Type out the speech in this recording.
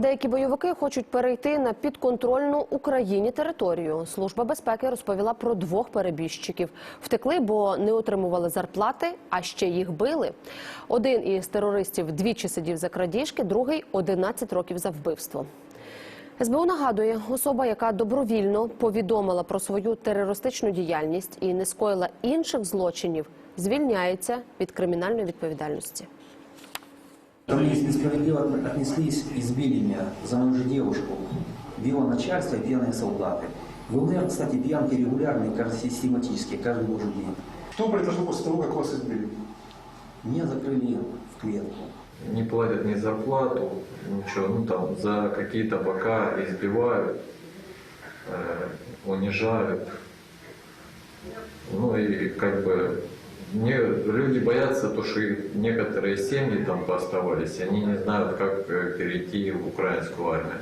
Деякі бойовики хочуть перейти на підконтрольну Україні територію. Служба безпеки розповіла про двох перебіжчиків. Втекли, бо не отримували зарплати, а ще їх били. Один із терористів двічі сидів за крадіжки, другий 11 років за вбивство. СБУ нагадує, особа, яка добровільно повідомила про свою терористичну діяльність і не скоїла інших злочинів, звільняється від кримінальної відповідальності. Ко мне несправедливо отнеслись, избили меня за мою же девушку. Било начальство и пьяные солдаты. В ЛНР, кстати, пьянки регулярные, кажется, систематические, каждый божий день. Что произошло после того, как вас избили? Меня закрыли в клетку. не платят ни зарплату, ничего, ну там за какие-то бока избивают, э, унижают. Ну и как бы мне люди боятся, то, что некоторые семьи там пооставались, они не знают, как э, перейти в украинскую армию.